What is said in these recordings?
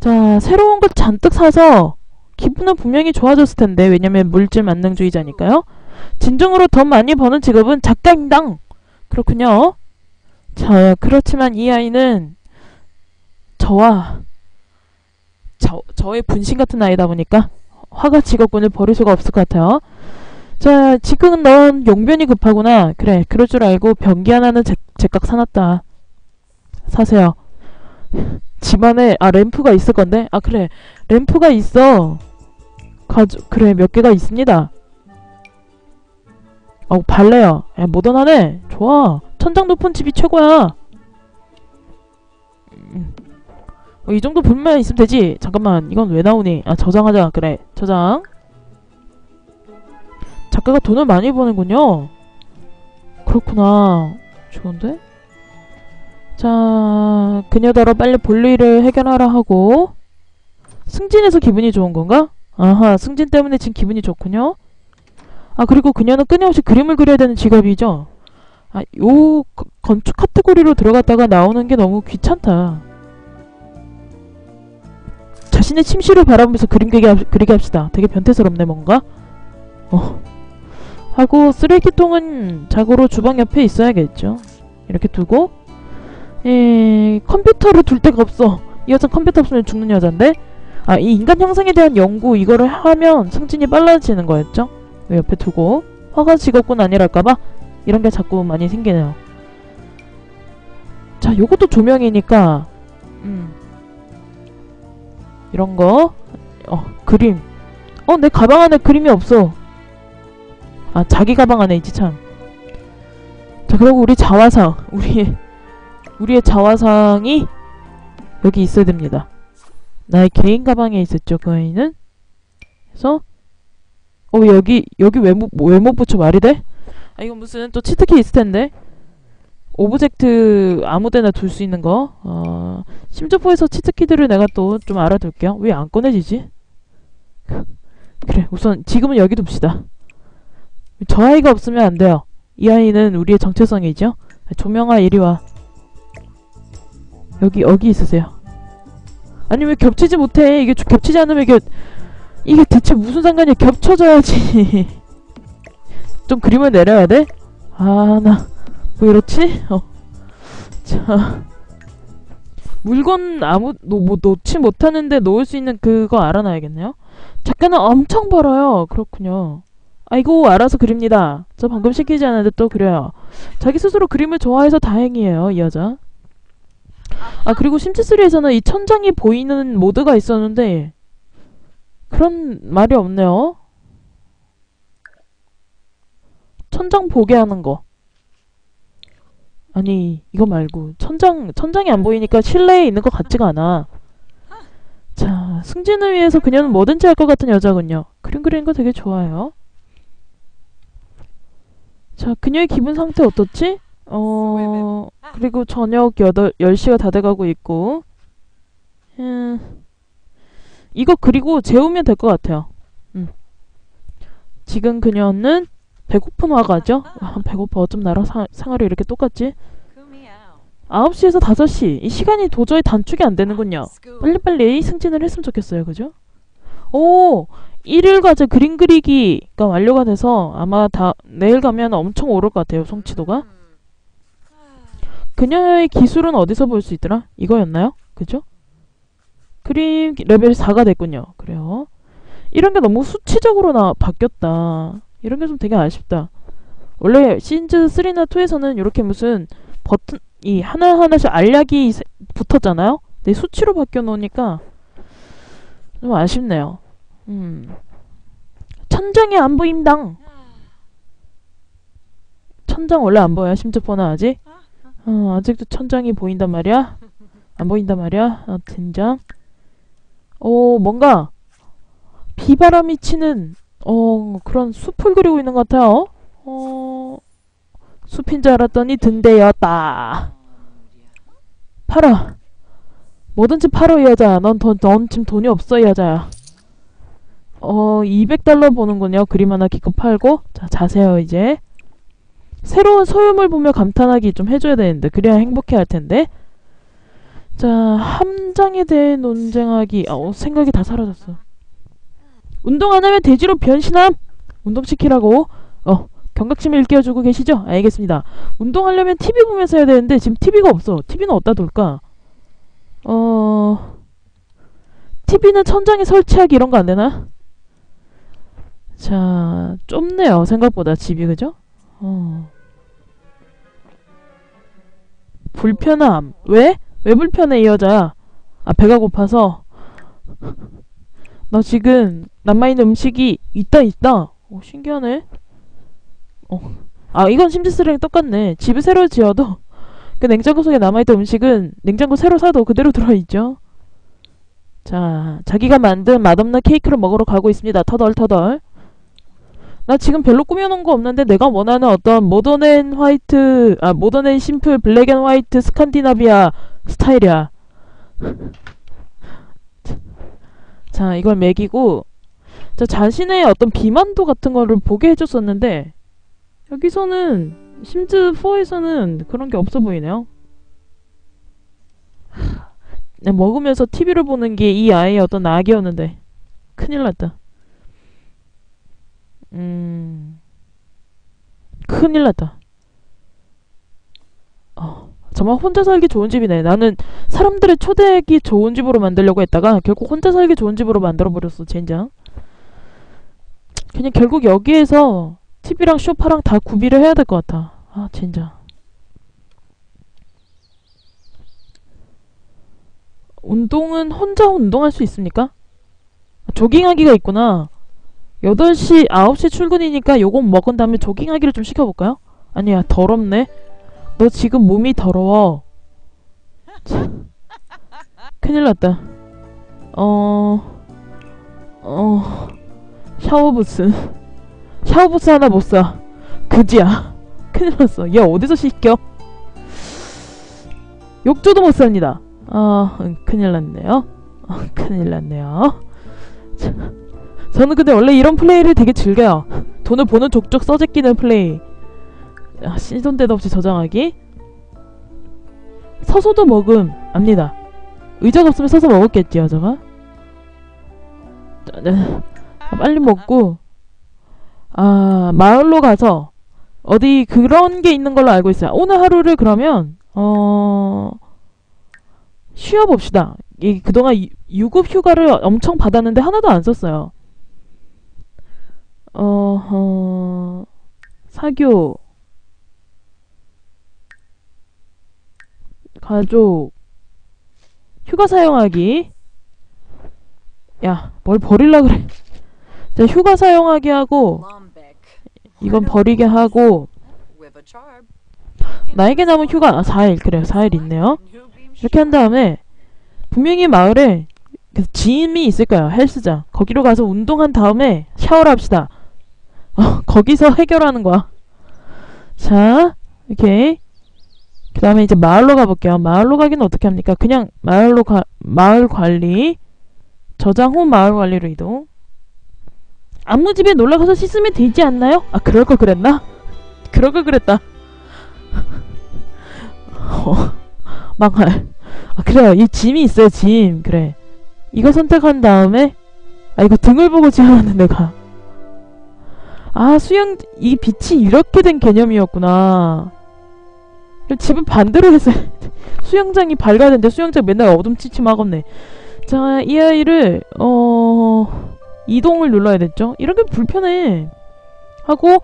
자, 새로운 걸 잔뜩 사서 기분은 분명히 좋아졌을 텐데 왜냐면 물질 만능주의자니까요. 진정으로 더 많이 버는 직업은 작가인당. 그렇군요. 자, 그렇지만 이 아이는 저와 저, 저의 분신 같은 아이다 보니까 화가 직업군을 버릴 수가 없을 것 같아요. 자, 지금 넌 용변이 급하구나. 그래, 그럴 줄 알고 변기 하나는 제, 제깍 사놨다. 사세요. 집안에 아 램프가 있을 건데? 아 그래. 램프가 있어. 가져 그래 몇 개가 있습니다. 어 발레야. 야, 모던하네. 좋아. 천장 높은 집이 최고야. 음. 어, 이 정도 분만 있으면 되지. 잠깐만 이건 왜 나오니? 아 저장하자. 그래 저장. 작가가 돈을 많이 버는군요. 그렇구나. 좋은데 자, 그녀더러 빨리 볼일을 해결하라 하고 승진해서 기분이 좋은 건가? 아하, 승진 때문에 지금 기분이 좋군요. 아, 그리고 그녀는 끊임없이 그림을 그려야 되는 직업이죠. 아, 요 거- 건축 카테고리로 들어갔다가 나오는 게 너무 귀찮다. 자신의 침실을 바라보면서 그림 그리게, 합, 그리게 합시다. 되게 변태스럽네, 뭔가. 어. 하고 쓰레기통은 자고로 주방 옆에 있어야겠죠. 이렇게 두고 예, 컴퓨터를 둘 데가 없어. 이 여자 컴퓨터 없으면 죽는 여잔데? 아, 이 인간 형상에 대한 연구, 이거를 하면 승진이 빨라지는 거였죠? 이 옆에 두고. 화가 직업군 아니랄까봐? 이런 게 자꾸 많이 생기네요. 자, 요것도 조명이니까, 음. 이런 거. 어, 그림. 어, 내 가방 안에 그림이 없어. 아, 자기 가방 안에 있지, 참. 자, 그리고 우리 자화상. 우리 우리의 자화상이 여기 있어야 됩니다. 나의 개인 가방에 있었죠, 그 아이는. 그래서 어 여기 여기 왜못 왜못 붙여 말이 돼? 아 이건 무슨 또 치트키 있을 텐데. 오브젝트 아무데나 둘 수 있는 거. 어 심즈포에서 치트키들을 내가 또 좀 알아둘게요. 왜 안 꺼내지지? 그래 우선 지금은 여기 둡시다. 저 아이가 없으면 안 돼요. 이 아이는 우리의 정체성이죠. 조명아 이리 와. 여기 여기 있으세요. 아니 왜 겹치지 못해? 이게 좀 겹치지 않으면 이게 이게 대체 무슨 상관이야? 겹쳐져야지. 좀 그림을 내려야 돼? 아나뭐 이렇지? 어. 자 물건 아무 노, 뭐 놓지 못하는데 놓을 수 있는 그거 알아놔야겠네요. 작가는 엄청 벌어요. 그렇군요. 아이고 알아서 그립니다. 저 방금 시키지 않았는데 또 그려요. 자기 스스로 그림을 좋아해서 다행이에요 이 여자. 아 그리고 심지3에서는 이 천장이 보이는 모드가 있었는데 그런 말이 없네요. 천장 보게 하는 거. 아니 이거 말고 천장 천장이 안 보이니까 실내에 있는 것 같지가 않아. 자 승진을 위해서 그녀는 뭐든지 할 것 같은 여자군요. 그림 그리는 거 되게 좋아요. 자 그녀의 기분 상태 어떻지? 어 그리고 저녁 8, 10시가 다 돼가고 있고. 음, 이거 그리고 재우면 될 것 같아요. 음. 지금 그녀는 배고픈 화가죠? 아, 배고파. 어쩜 나랑 상, 생활이 이렇게 똑같지? 9시에서 5시. 이 시간이 도저히 단축이 안 되는군요. 빨리빨리 승진을 했으면 좋겠어요. 그죠? 오! 일일 과제 그림 그리기가 완료가 돼서 아마 다 내일 가면 엄청 오를 것 같아요. 성취도가 그녀의 기술은 어디서 볼 수 있더라? 이거였나요? 그죠? 그림 레벨 4가 됐군요. 그래요. 이런 게 너무 수치적으로 나 바뀌었다. 이런 게 좀 되게 아쉽다. 원래 시즌 3나 2에서는 이렇게 무슨 버튼 이 하나 하나씩 알약이 세- 붙었잖아요. 근데 수치로 바뀌어 놓으니까 좀 아쉽네요. 음. 천장이 안 보임당. 천장 원래 안 보여요. 심지어는 아직. 어, 아직도 천장이 보인단 말이야? 안 보인단 말이야? 어, 등장. 오, 뭔가 비바람이 치는 어, 그런 숲을 그리고 있는 것 같아요. 어, 숲인 줄 알았더니 등대였다. 팔아. 뭐든지 팔어, 이 여자. 넌, 돈, 넌 지금 돈이 없어, 이 여자야. 어, 200달러 보는군요. 그림 하나 기껏 팔고. 자, 자세요, 이제. 새로운 소유물 보며 감탄하기 좀 해줘야 되는데 그래야 행복해 할 텐데 자, 함장에 대해 논쟁하기. 아, 어, 생각이 다 사라졌어. 운동 안 하면 돼지로 변신함! 운동시키라고. 어, 경각심을 일깨워주고 계시죠? 알겠습니다. 운동하려면 TV 보면서 해야 되는데, 지금 TV가 없어. TV는 어디다 둘까? 어, TV는 천장에 설치하기 이런 거 안 되나? 자, 좁네요. 생각보다 집이, 그죠? 어. 불편함. 왜? 왜 불편해, 이 여자야? 아, 배가 고파서. 나 지금 남아있는 음식이 있다, 있다. 오, 신기하네. 어. 아, 이건 심지스랑 똑같네. 집을 새로 지어도 그 냉장고 속에 남아있던 음식은 냉장고 새로 사도 그대로 들어있죠. 자, 자기가 만든 맛없는 케이크를 먹으러 가고 있습니다. 터덜터덜. 나 지금 별로 꾸며놓은 거 없는데 내가 원하는 어떤 모던 앤 화이트, 아, 모던 앤 심플 블랙 앤 화이트 스칸디나비아 스타일이야. 자, 이걸 먹이고, 자, 자신의 어떤 비만도 같은 거를 보게 해줬었는데, 여기서는, 심즈4에서는 그런 게 없어 보이네요. 하, 네, 먹으면서 TV를 보는 게 이 아이의 어떤 낙이었는데, 큰일 났다. 음, 큰일 났다. 어, 정말 혼자 살기 좋은 집이네. 나는 사람들의 초대하기 좋은 집으로 만들려고 했다가 결국 혼자 살기 좋은 집으로 만들어버렸어, 젠장. 그냥 결국 여기에서 TV랑 쇼파랑 다 구비를 해야 될 것 같아. 아, 젠장. 운동은 혼자 운동할 수 있습니까? 조깅하기가 있구나. 8시, 9시 출근이니까 요거 먹은 다음에 조깅하기를 좀 시켜볼까요? 아니야, 더럽네. 너 지금 몸이 더러워. 참. 큰일 났다. 어, 어, 샤워부스. 샤워부스 하나 못 사. 그지야. 큰일 났어. 얘 어디서 시켜? 욕조도 못 삽니다. 아, 응, 큰일 났네요. 어, 큰일 났네요. 자, 저는 근데 원래 이런 플레이를 되게 즐겨요. 돈을 보는 족족 써제끼는 플레이. 아, 시도 때도 없이 저장하기. 서서도 먹음. 압니다. 의자가 없으면 서서 먹었겠지요, 저가. 자, 네. 아, 빨리 먹고. 아, 마을로 가서 어디 그런 게 있는 걸로 알고 있어요. 오늘 하루를 그러면 어 쉬어봅시다. 이 그동안 유- 유급 휴가를 엄청 받았는데 하나도 안 썼어요. 어허. 사교. 가족. 휴가 사용하기. 야 뭘 버릴라 그래. 자 휴가 사용하기 하고 이건 버리게 하고. 나에게 남은 휴가 아 4일. 그래요 4일 있네요. 이렇게 한 다음에 분명히 마을에 그 짐이 있을 거예요 헬스장. 거기로 가서 운동한 다음에 샤워를 합시다 어, 거기서 해결하는 거야 자 오케이 그 다음에 이제 마을로 가볼게요 마을로 가기는 어떻게 합니까 그냥 마을로 가 마을 관리 저장 후 마을 관리로 이동 안무 집에 놀러 가서 씻으면 되지 않나요? 아 그럴 걸 그랬나? 그럴 걸 그랬다. 어, 망할. 아 그래요. 이 짐이 있어요. 짐. 그래. 이거 선택한 다음에 아 이거 등을 보고 지어놨는 내가. 아 수영 이 빛이 이렇게 된 개념이었구나. 집은 반대로 했어요. 수영장이 밝아야 되는데 수영장 맨날 어둠치침하겠네. 자, 이 아이를 어 이동을 눌러야 됐죠? 이런 게 불편해. 하고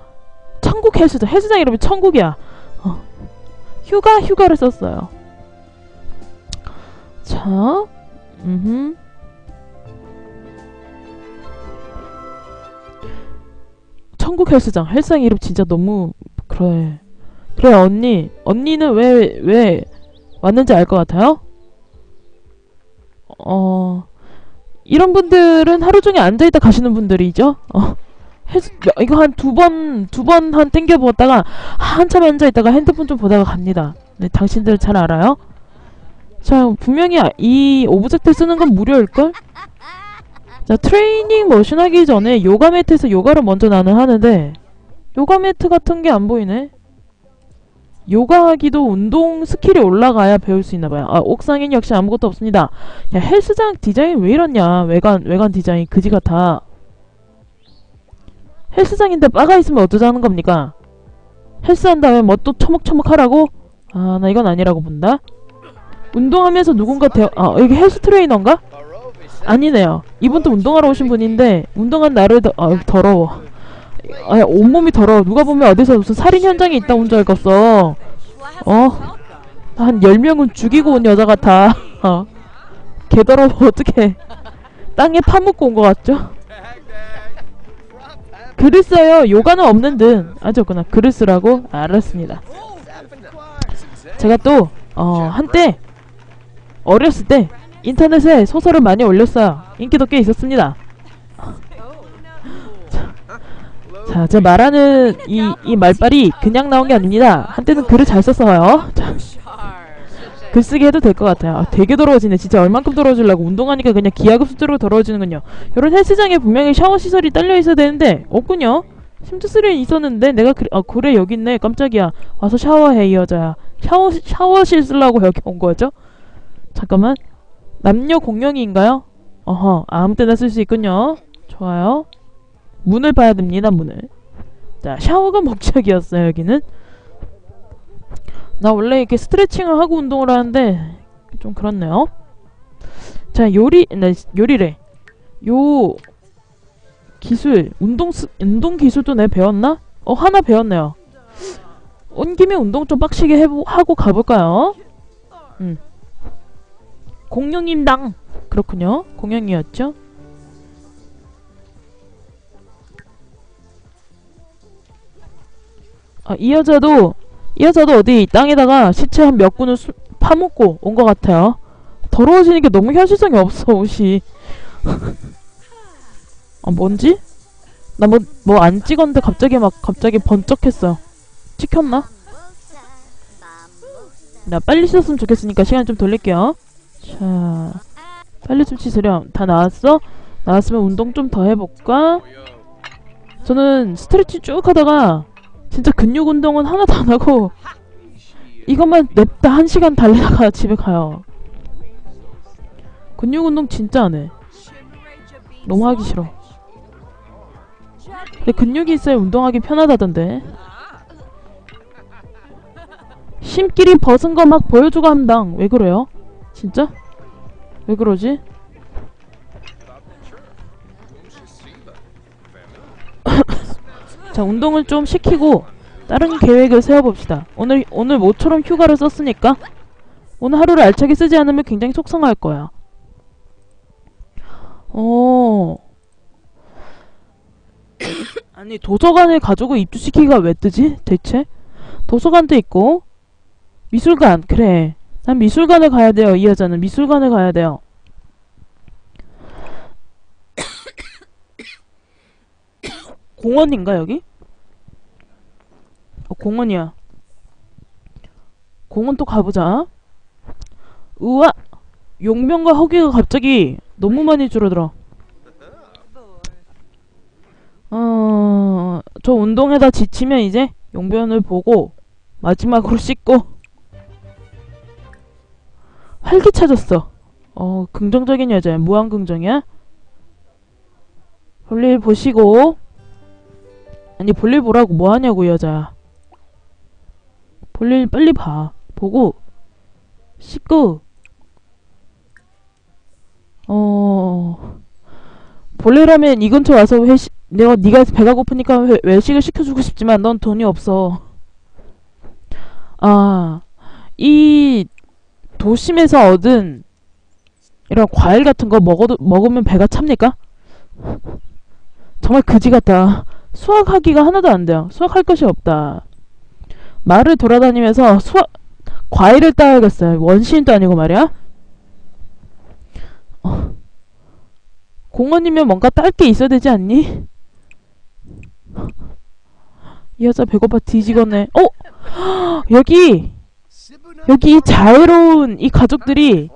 천국 헬스장. 헬스장 이름이 천국이야. 어. 휴가 휴가를 썼어요. 자, 음. 천국 헬스장. 헬스장 이름 진짜 너무 그래. 그래 언니. 언니는 왜 왜 왔는지 알 것 같아요? 어. 이런 분들은 하루 종일 앉아있다 가시는 분들이죠. 어. 헬스, 이거 한 두 번, 두 번 한 땡겨 보다가 한참 앉아있다가 핸드폰 좀 보다가 갑니다. 네, 당신들 잘 알아요? 자, 분명히 아- 이 오브젝트 쓰는 건 무료일걸? 자, 트레이닝 머신 하기 전에 요가 매트에서 요가를 먼저 나는 하는데 요가 매트 같은 게 안 보이네? 요가 하기도 운동 스킬이 올라가야 배울 수 있나봐요. 아, 옥상엔 역시 아무것도 없습니다. 야, 헬스장 디자인 왜 이러냐? 외관, 외관 디자인 그지 같아. 헬스장인데 바가 있으면 어쩌자는 겁니까? 헬스한 다음에 뭐 또 처먹처먹 하라고? 아, 나 이건 아니라고 본다. 운동하면서 누군가 대, 아, 여기 헬스 트레이너인가? 아니네요. 이분도 운동하러 오신 분인데, 운동한 나를, 더, 아, 더러워. 아, 온몸이 더러워. 누가 보면 어디서 무슨 살인 현장에 있다 온 줄 알겠어. 어? 한 10명은 죽이고 온 여자 같아. 어. 개더러워, 어떡해. 땅에 파묻고 온 것 같죠? 글을 써요. 요가는 없는 듯. 아, 저구나. 글을 쓰라고? 알았습니다. 제가 또, 어, 한때, 어렸을 때, 인터넷에 소설을 많이 올렸어요. 인기도 꽤 있었습니다. 자, 제 말하는 이, 이 말빨이 그냥 나온 게 아닙니다. 한때는 글을 잘 썼어요. 자, 글쓰기 해도 될 것 같아요. 아, 되게 더러워지네. 진짜 얼만큼 더러워지려고 운동하니까 그냥 기하급수적으로 더러워지는군요. 이런 헬스장에 분명히 샤워 시설이 딸려 있어야 되는데 없군요. 심투스는 있었는데 내가 그래, 아 그래 여기 있네. 깜짝이야. 와서 샤워해 이 여자야. 샤워 샤워실 쓰려고 여기 온 거죠? 잠깐만. 남녀 공용인가요? 어허 아무 때나 쓸 수 있군요. 좋아요. 문을 봐야 됩니다 문을. 자 샤워가 목적이었어요 여기는. 나 원래 이렇게 스트레칭을 하고 운동을 하는데 좀 그렇네요. 자 요리 나 요리래. 요 기술 운동 스, 운동 기술도 내 배웠나? 어 하나 배웠네요. 온 김에 운동 좀 빡시게 해보, 하고 가볼까요? 음. 공룡임당 그렇군요. 공룡이었죠. 아, 이 여자도 이 여자도 어디 땅에다가 시체 한몇 군을 수, 파묻고 온 것 같아요. 더러워지는 게 너무 현실성이 없어 옷이. 아 뭔지? 나 뭐 뭐 안 찍었는데 갑자기 막 갑자기 번쩍했어. 찍혔나? 나 빨리 씻었으면 좋겠으니까 시간 좀 돌릴게요. 자, 빨리 좀 씻으렴. 다 나왔어? 나왔으면 운동 좀 더 해볼까? 저는 스트레칭 쭉 하다가 진짜 근육 운동은 하나도 안 하고 이것만 냅다 한 시간 달리다가 집에 가요. 근육 운동 진짜 안 해. 너무 하기 싫어. 근데 근육이 있어야 운동하기 편하다던데. 심끼리 벗은 거 막 보여주고 함당. 왜 그래요? 진짜? 왜 그러지? 자, 운동을 좀 시키고 다른 계획을 세워봅시다. 오늘 오늘 모처럼 휴가를 썼으니까 오늘 하루를 알차게 쓰지 않으면 굉장히 속상할 거야. 어. 아니 도서관을 가지고 입주시키기가 왜 뜨지? 대체? 도서관도 있고 미술관 그래. 난 미술관을 가야 돼요. 이 여자는 미술관을 가야 돼요. 공원인가 여기? 어, 공원이야. 공원 또 가보자. 우와! 용병과 허기가 갑자기 너무 많이 줄어들어. 어, 저 운동에다 지치면 이제 용변을 보고 마지막으로 씻고 활기차졌어. 어, 긍정적인 여자야. 무한 긍정이야. 볼일 보시고 아니 볼일 보라고 뭐 하냐고 이 여자야. 볼일 빨리 봐. 보고 씻고 어 볼일하면 이 근처 와서 회식 내가 네가 배가 고프니까 회, 외식을 시켜주고 싶지만 넌 돈이 없어. 아, 이 도심에서 얻은 이런 과일 같은 거 먹어도 먹으면 배가 찹니까? 정말 그지 같다. 수학하기가 하나도 안 돼요. 수학할 것이 없다. 말을 돌아다니면서 수학 과일을 따야겠어요. 원시인도 아니고 말이야. 어. 공원이면 뭔가 딸 게 있어야 되지 않니? 이 여자 배고파 뒤지겠네. 어? 여기 여기 이 자유로운 이 가족들이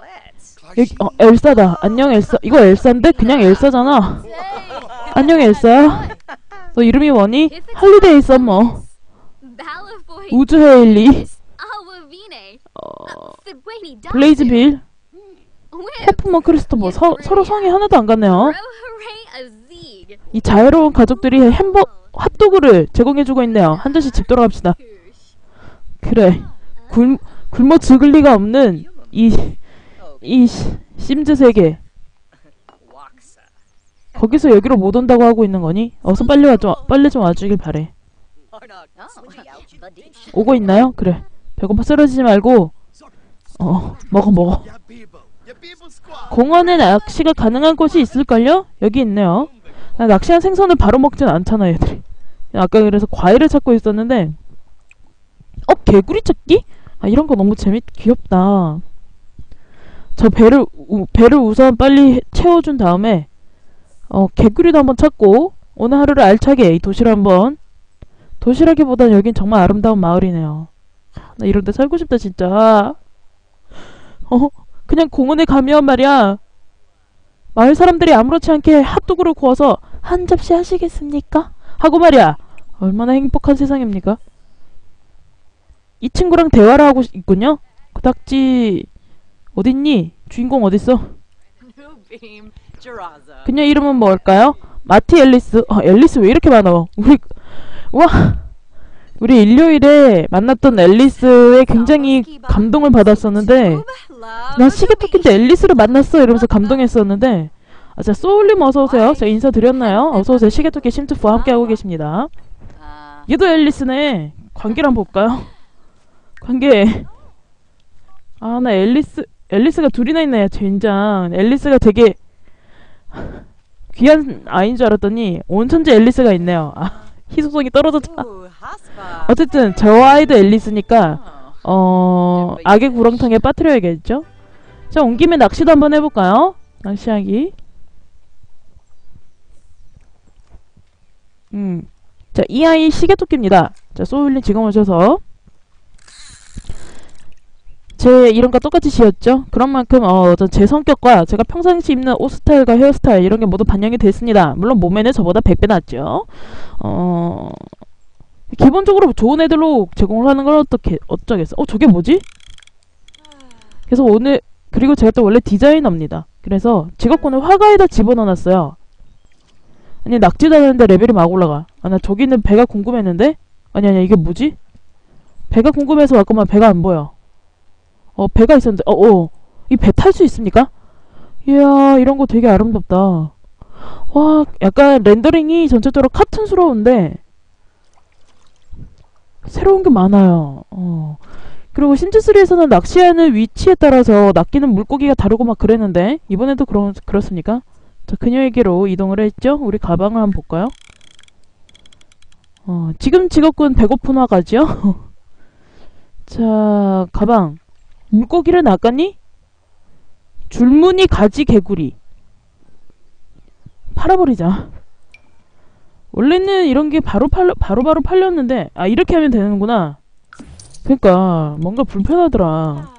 여기 어 엘사다. 안녕 엘사. 이거 엘사인데 그냥 엘사잖아. 안녕 엘사야. 너 이름이 뭐니? 할리데이 썸머. 우주 헤일리. 어, 블레이즈 블레이즈빌, 호프먼 크리스토버 서, 서로 성이 하나도 안 같네요. 이 자유로운 가족들이 햄버 핫도그를 제공해주고 있네요. 한 잔씩 집 돌아갑시다. 그래, 굶 굶어 죽을 리가 없는 이 이 심즈 세계. 거기서 여기로 못 온다고 하고 있는 거니? 어서 빨리 와줘, 빨리 좀 와주길 바래. 오고 있나요? 그래. 배고파 쓰러지지 말고 어 먹어 먹어. 공원에 낚시가 가능한 곳이 있을걸요? 여기 있네요. 나 낚시한 생선을 바로 먹진 않잖아 얘들이. 아까 그래서 과일을 찾고 있었는데 어 개구리 찾기? 아 이런 거 너무 재밌 귀엽다. 저 배를 우, 배를 우선 빨리 채워준 다음에 어 개구리도 한번 찾고 오늘 하루를 알차게 이 도시를 한번 도시라기보단 여긴 정말 아름다운 마을이네요. 나 이런 데 살고 싶다 진짜. 어 그냥 공원에 가면 말이야. 마을 사람들이 아무렇지 않게 핫도그를 구워서 한 접시 하시겠습니까? 하고 말이야. 얼마나 행복한 세상입니까? 이 친구랑 대화를 하고 있군요. 그닥지 어딨니? 주인공 어딨어? 그녀 이름은 뭘까요? 마티 앨리스. 어, 앨리스 왜 이렇게 많아? 우리 와 우리 일요일에 만났던 앨리스에 굉장히 감동을 받았었는데 나 시계토끼인데 앨리스를 만났어 이러면서 감동했었는데 아, 자 소울님 어서 오세요. 제가 인사드렸나요? 어서 오세요. 시계토끼 심트프와 함께하고 계십니다. 얘도 앨리스네. 관계를 한번 볼까요? 관계. 아 나 앨리스 앨리스가 둘이나 있네. 젠장. 앨리스가 되게 귀한 아이인 줄 알았더니 온천재 앨리스가 있네요. 아 희소성이 떨어졌다. 어쨌든 저 아이도 앨리스니까 어 악의 구렁텅이에 빠뜨려야겠죠? 자, 온 김에 낚시도 한번 해볼까요? 낚시하기. 음. 자, 이 아이 시계토끼입니다. 자, 소울님 지금 오셔서. 제 이름과 똑같이 지었죠? 그런 만큼, 어, 제 성격과 제가 평상시 입는 옷 스타일과 헤어스타일, 이런 게 모두 반영이 됐습니다. 물론 몸매는 저보다 100배 낫죠? 어, 기본적으로 좋은 애들로 제공을 하는 건 어떻게, 어쩌겠어? 어, 저게 뭐지? 그래서 오늘, 그리고 제가 또 원래 디자이너입니다. 그래서 직업군을 화가에다 집어넣어놨어요. 아니 낙지도 하는데 레벨이 막 올라가. 아 나 저기 있는 배가 궁금했는데? 아니 아니 이게 뭐지? 배가 궁금해서 왔구만 배가 안 보여. 어 배가 있었는데 어 어 이 배 탈 수 있습니까? 이야 이런 거 되게 아름답다. 와 약간 렌더링이 전체적으로 카툰스러운데 새로운 게 많아요. 어. 그리고 심즈3에서는 낚시하는 위치에 따라서 낚이는 물고기가 다르고 막 그랬는데 이번에도 그런 그렇습니까? 자 그녀에게로 이동을 했죠. 우리 가방을 한번 볼까요? 어 지금 직업군 배고픈 화가죠. 자 가방 물고기를 낚았니? 줄무늬 가지 개구리 팔아버리자. 원래는 이런 게 바로 팔 바로바로 팔렸는데 아 이렇게 하면 되는구나. 그러니까 뭔가 불편하더라.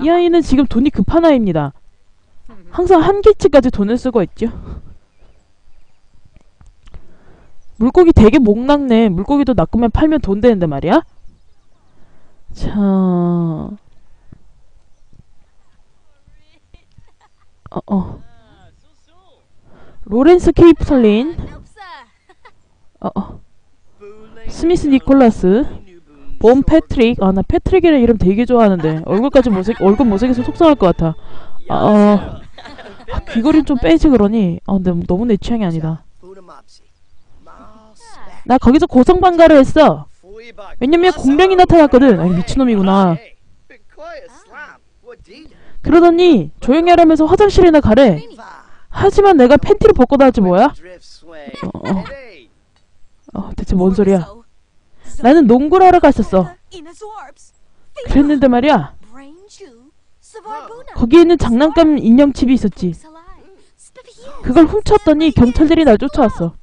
이 아이는 지금 돈이 급한 아이입니다. 항상 한 개치까지 돈을 쓰고 있죠. 물고기 되게 목낙네. 물고기도 낚으면 팔면 돈 되는데 말이야. 자, 어, 어. 로렌스 케이프 설린, 어, 어. 스미스 니콜라스, 본 패트릭. 아, 나 패트릭이라는 이름 되게 좋아하는데 얼굴까지 못생 얼굴 못생겨서 속상할 것 같아. 아, 어. 아, 귀걸이 좀 빼지 그러니. 아, 근데 너무 내 취향이 아니다. 나 거기서 고성방가를 했어. 왜냐면 공룡이 나타났거든. 아니, 미친놈이구나. 그러더니 조용히 하라면서 화장실이나 가래. 하지만 내가 팬티를 벗고 나지 뭐야? 어, 어. 어, 대체 뭔 소리야? 나는 농구를 하러 갔었어. 그랬는데 말이야. 거기에는 장난감 인형집이 있었지. 그걸 훔쳤더니 경찰들이 날 쫓아왔어.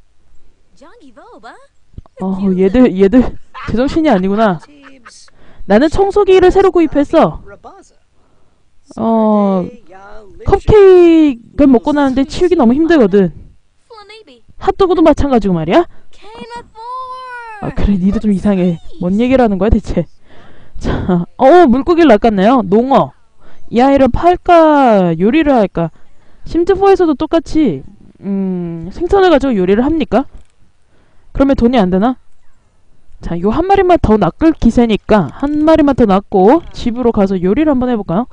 어, 얘들 얘들 제정신이 아니구나. 나는 청소기를 새로 구입했어. 어, 컵케이크를 먹고 나는데 치우기 너무 힘들거든. 핫도그도 마찬가지고 말이야. 아 그래 니도 좀 이상해. 뭔 얘기를 하는 거야 대체? 자, 어 물고기를 낚았네요. 농어. 이 아이를 팔까 요리를 할까? 심즈4에서도 똑같이 음, 생선을 가지고 요리를 합니까? 그러면 돈이 안 되나? 자, 요 한 마리만 더 낚을 기세니까 한 마리만 더 낚고 집으로 가서 요리를 한번 해볼까요?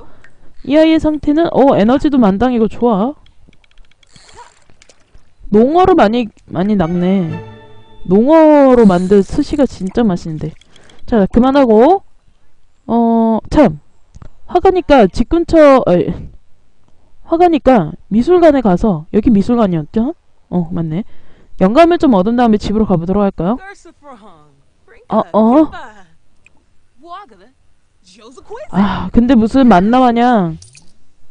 이 아이의 상태는 어 에너지도 만당이고 좋아. 농어로 많이 많이 낚네. 농어로 만든 스시가 진짜 맛있는데. 자, 그만하고 어, 참. 화가니까 집 근처 어이, 화가니까 미술관에 가서 여기 미술관이었죠? 어, 맞네. 영감을 좀 얻은 다음에 집으로 가보도록 할까요? 어, 어. 아, 근데 무슨 만나마냥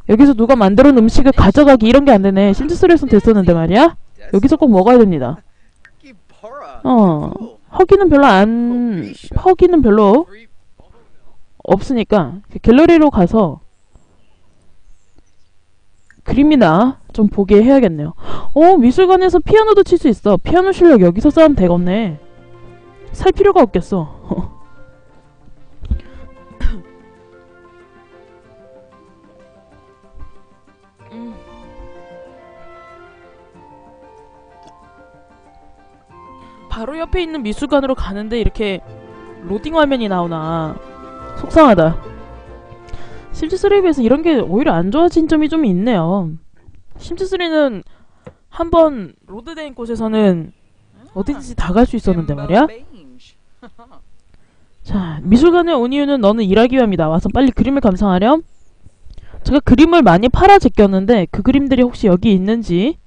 여기서 누가 만들어 놓은 음식을 가져가기 이런 게 안 되네. 신주스레선 됐었는데 말이야. 여기서 꼭 먹어야 됩니다. 어, 허기는 별로 안, 허기는 별로 없으니까 그 갤러리로 가서 그림이나 좀 보게 해야겠네요. 어, 미술관에서 피아노도 칠 수 있어. 피아노 실력 여기서 쌓으면 되겠네. 살 필요가 없겠어. 음. 바로 옆에 있는 미술관으로 가는데 이렇게 로딩 화면이 나오나 속상하다. 심즈3에 비해서 이런 게 오히려 안 좋아진 점이 좀 있네요. 심즈3는 한번 로드된 곳에서는 어디든지 다 갈 수 있었는데 말이야. 자, 미술관에 온 이유는 너는 일하기 위함이다. 와서 빨리 그림을 감상하렴. 제가 그림을 많이 팔아 제꼈는데 그 그림들이 혹시 여기 있는지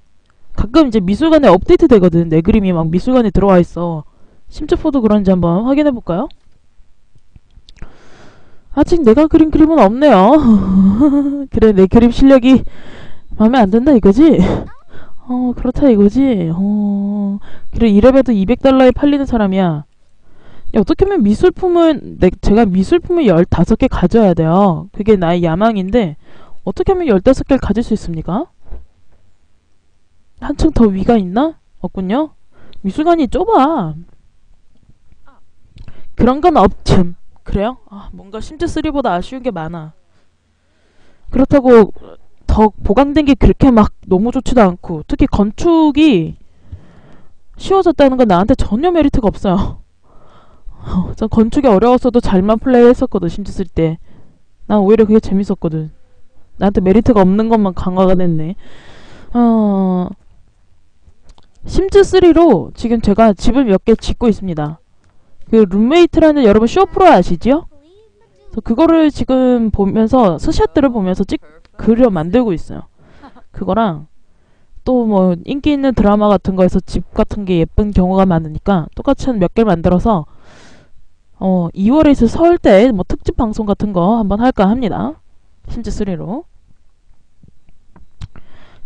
가끔 이제 미술관에 업데이트 되거든. 내 그림이 막 미술관에 들어와 있어. 심즈포도 그런지 한번 확인해 볼까요? 아직 내가 그린 그림은 없네요. 그래, 내 그림 실력이 마음에 안 든다 이거지? 어, 그렇다 이거지? 어, 그래, 이래봬도 200달러에 팔리는 사람이야. 야, 어떻게 하면 미술품은, 내, 제가 미술품을 15개 가져야 돼요. 그게 나의 야망인데, 어떻게 하면 15개를 가질 수 있습니까? 한층 더 위가 있나? 없군요. 미술관이 좁아. 그런 건 없쯤. 그래요? 아, 뭔가 심즈 3보다 아쉬운 게 많아. 그렇다고 더 보강된 게 그렇게 막 너무 좋지도 않고 특히 건축이 쉬워졌다는 건 나한테 전혀 메리트가 없어요. 어, 전 건축이 어려웠어도 잘만 플레이했었거든 심즈3 때. 난 오히려 그게 재밌었거든. 나한테 메리트가 없는 것만 강화가 됐네. 어... 심즈3로 지금 제가 집을 몇 개 짓고 있습니다. 그 룸메이트라는 여러분 쇼프로 아시죠? 그래서 그거를 지금 보면서 스샷들을 보면서 찍 그려 만들고 있어요. 그거랑 또 뭐 인기 있는 드라마 같은 거에서 집 같은 게 예쁜 경우가 많으니까 똑같이 한 몇 개를 만들어서 어 2월에 있을 서울대 뭐 특집 방송 같은 거 한번 할까 합니다. 심지 3로.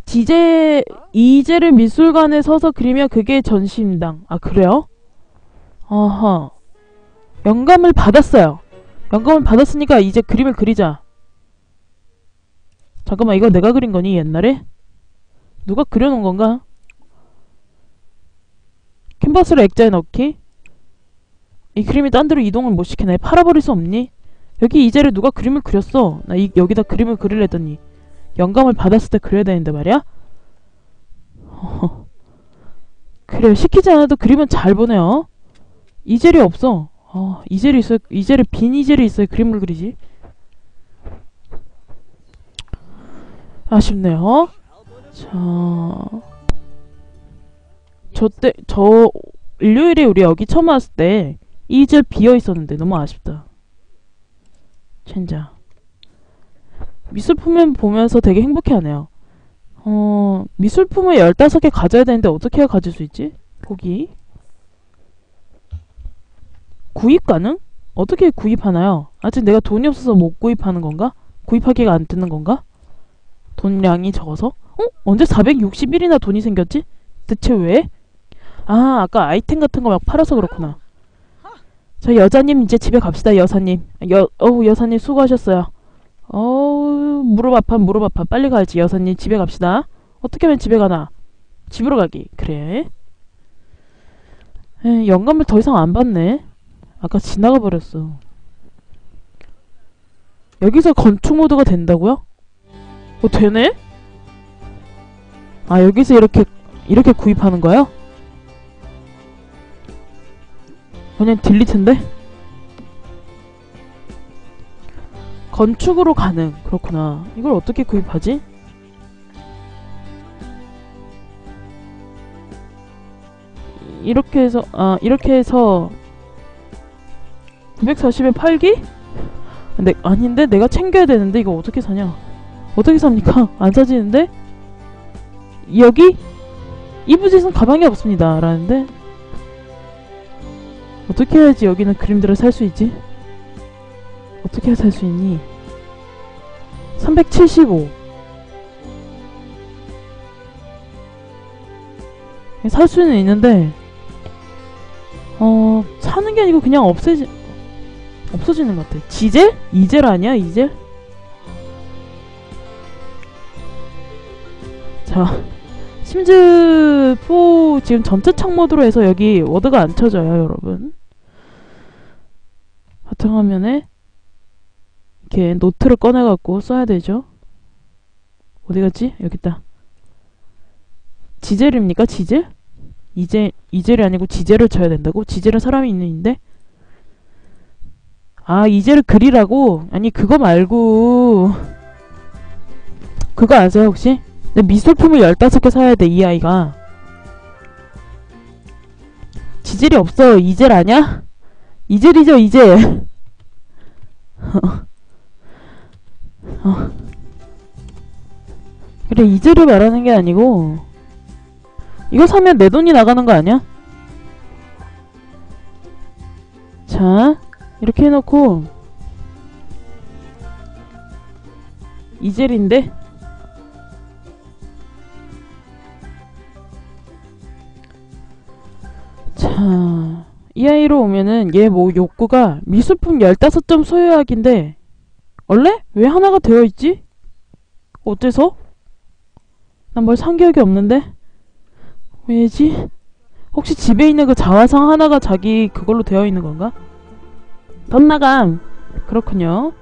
지제 이제를 미술관에 서서 그리면 그게 전시임당. 아 그래요? 어허. 영감을 받았어요. 영감을 받았으니까 이제 그림을 그리자. 잠깐만 이거 내가 그린 거니 옛날에? 누가 그려놓은 건가? 캔버스를 액자에 넣기? 이 그림이 딴 데로 이동을 못 시키네. 팔아버릴 수 없니? 여기 이제를 누가 그림을 그렸어. 나 이, 여기다 그림을 그리려더니 영감을 받았을 때 그려야 되는데 말이야? 그래 시키지 않아도 그림은 잘 보네요. 이젤이 없어. 어, 이젤이 있어야, 이젤을, 빈 이젤이 있어야 그림을 그리지. 아쉽네요. 자. 저 때, 저, 일요일에 우리 여기 처음 왔을 때, 이젤 비어 있었는데 너무 아쉽다. 젠자. 미술품을 보면서 되게 행복해 하네요. 어, 미술품을 15개 가져야 되는데 어떻게 해야 가질 수 있지? 거기. 구입 가능? 어떻게 구입하나요? 아직 내가 돈이 없어서 못 구입하는 건가? 구입하기가 안 뜨는 건가? 돈량이 적어서? 어? 언제 461이나 돈이 생겼지? 대체 왜? 아, 아까 아이템 같은 거 막 팔아서 그렇구나. 저 여자님 이제 집에 갑시다, 여사님. 여, 어우, 여사님 수고하셨어요. 어우, 무릎 아파, 무릎 아파. 빨리 가야지, 여사님. 집에 갑시다. 어떻게 하면 집에 가나? 집으로 가기. 그래. 에, 영감을 더 이상 안 받네. 아까 지나가 버렸어. 여기서 건축 모드가 된다고요? 어 되네? 아 여기서 이렇게 이렇게 구입하는 거야? 그냥 딜리트인데? 건축으로 가능 그렇구나 이걸 어떻게 구입하지? 이렇게 해서 아 이렇게 해서 940에 팔기? 근데 아닌데 내가 챙겨야 되는데 이거 어떻게 사냐? 어떻게 삽니까? 안 사지는데? 여기 이부지선 가방이 없습니다. 라는데 어떻게 해야지 여기는 그림들을 살 수 있지? 어떻게 살 수 있니? 375. 살 수는 있는데 어 사는 게 아니고 그냥 없애지 없어지는 것 같아. 지젤? 이젤 아니야? 이젤? 자, 심즈 4 지금 전체 창 모드로 해서 여기 워드가 안 쳐져요, 여러분. 바탕화면에 이렇게 노트를 꺼내갖고 써야 되죠. 어디 갔지? 여기 있다. 지젤입니까? 지젤? 이제 이젤이 아니고 지젤을 쳐야 된다고? 지젤은 사람이 있는데? 아 이젤을 그리라고? 아니 그거 말고 그거 아세요 혹시? 근데 미술품을 15개 사야 돼 이 아이가 지젤이 없어 이젤 아냐? 이젤이죠 이젤 어. 그래 이젤을 말하는 게 아니고 이거 사면 내 돈이 나가는 거 아니야? 자 이렇게 해놓고 이젤인데 이 아이로 오면은 얘 뭐 욕구가 미술품 15점 소유하기인데 원래? 왜 하나가 되어있지? 어째서? 난 뭘 산 기억이 없는데? 왜지? 혹시 집에 있는 그 자화상 하나가 자기 그걸로 되어 있는 건가? 덧나감. 그렇군요.